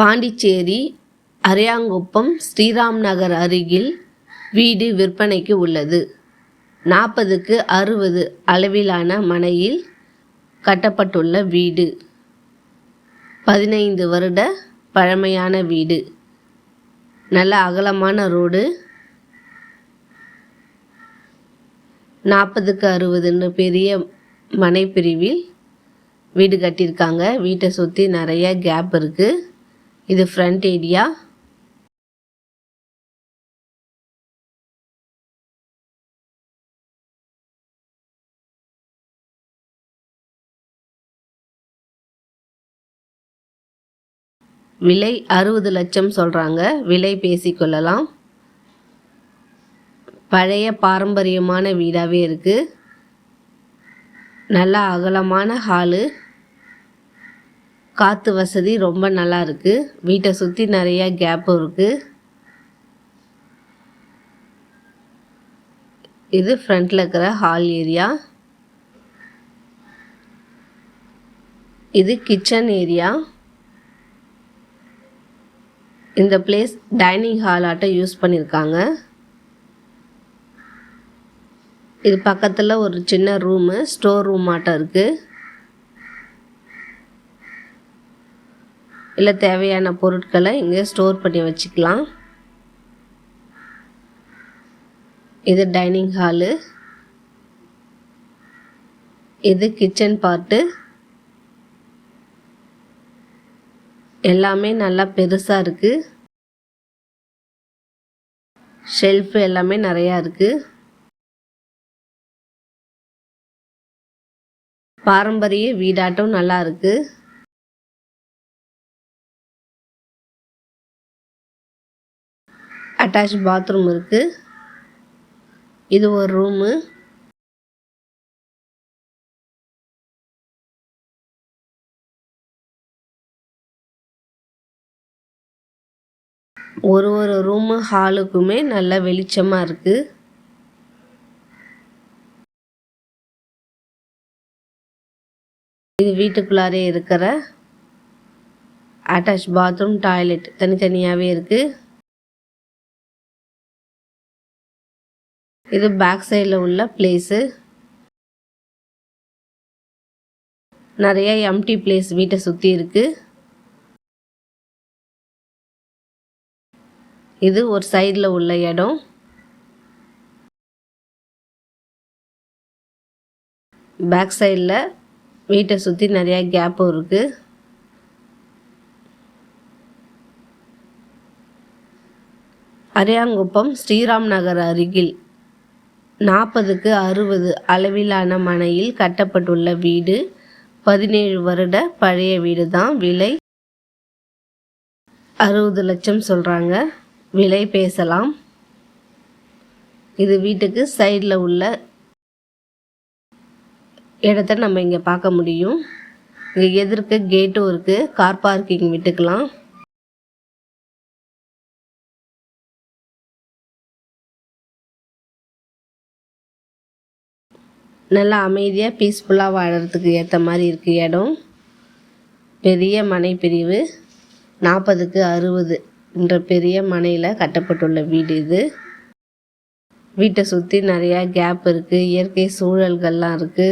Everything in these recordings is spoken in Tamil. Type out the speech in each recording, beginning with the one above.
பாண்டிச்சேரி அரியாங்குப்பம் ஸ்ரீராம் நகர் அருகில் வீடு விற்பனைக்கு உள்ளது. நாற்பதுக்கு அறுபது அளவிலான மனையில் கட்டப்பட்டுள்ள வீடு. பதினைந்து வருட பழமையான வீடு. நல்ல அகலமான ரோடு. நாற்பதுக்கு அறுபதுன்னு பெரிய மனை பிரிவில் வீடு கட்டியிருக்காங்க. வீட்டை சுற்றி நிறைய கேப் இருக்குது இது ஃப்ரண்ட் ஏரியா விலை அறுபது லட்சம் சொல்கிறாங்க விலை பேசிக்கொள்ளலாம் பழைய பாரம்பரியமான வீடாகவே இருக்குது நல்ல அகலமான ஹாலு காற்று வசதி ரொம்ப நல்லா இருக்குது வீட்டை சுற்றி நிறையா கேப்பும் இருக்குது இது ஃப்ரண்ட்டில் இருக்கிற ஹால் ஏரியா இது கிச்சன் ஏரியா இந்த பிளேஸ் டைனிங் ஹால் ஆட்டம் யூஸ் பண்ணியிருக்காங்க இது பக்கத்தில் ஒரு சின்ன ரூமு ஸ்டோர் ரூம் ஆட்டம் இருக்குது இல்லை தேவையான பொருட்களை இங்கே ஸ்டோர் பண்ணி வச்சுக்கலாம். இது டைனிங் ஹாலு. இது கிச்சன் பார்ட்டு. எல்லாமே நல்லா பெருசாக இருக்குது ஷெல்ஃபு எல்லாமே நிறையா இருக்குது பாரம்பரிய வீடாட்டம் நல்லா இருக்குது அட்டாச் பாத்ரூம் இருக்குது இது ஒரு ரூமு. ஒரு ஒரு ரூமு ஹாலுக்குமே நல்ல வெளிச்சமாக இருக்குது இது வீட்டுக்குள்ளாரே இருக்கிற அட்டாச் பாத்ரூம் டாய்லெட் தனித்தனியாகவே இருக்குது இது பேக் சைடில் உள்ள பிளேஸு நிறைய எம்டி பிளேஸ் வீட்டை சுற்றி இருக்குது இது ஒரு சைடில் உள்ள இடம். பேக் சைடில் வீட்டை சுற்றி நிறையா கேப்பும் இருக்குது அரியாங்குப்பம் ஸ்ரீராம் நகர் அருகில். நாற்பதுக்கு அறுபது அளவிலான மனையில் கட்டப்பட்டுள்ள வீடு பதினேழு வருட பழைய வீடு தான் விலை அறுபது லட்சம் சொல்கிறாங்க விலை பேசலாம். இது வீட்டுக்கு சைடில் உள்ள இடத்த நம்ம இங்கே பார்க்க முடியும். இங்கே எதிர்க்க கேட்டும் இருக்குது கார் பார்க்கிங் விட்டுக்கலாம் நல்லா அமைதியாக பீஸ்ஃபுல்லாக வாழறதுக்கு ஏற்ற மாதிரி இருக்குது இடம். பெரிய மனை பிரிவு நாற்பதுக்கு அறுபது என்ற பெரிய மனையில் கட்டப்பட்டுள்ள வீடு இது. வீட்டை சுற்றி நிறையா கேப் இருக்குது இயற்கை சூழல்கள்லாம் இருக்குது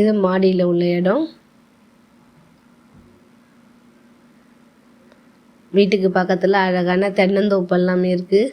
இது மாடியில் உள்ள இடம். வீட்டுக்கு பக்கத்தில் அழகான தென்னந்தோப்பெல்லாமே இருக்குது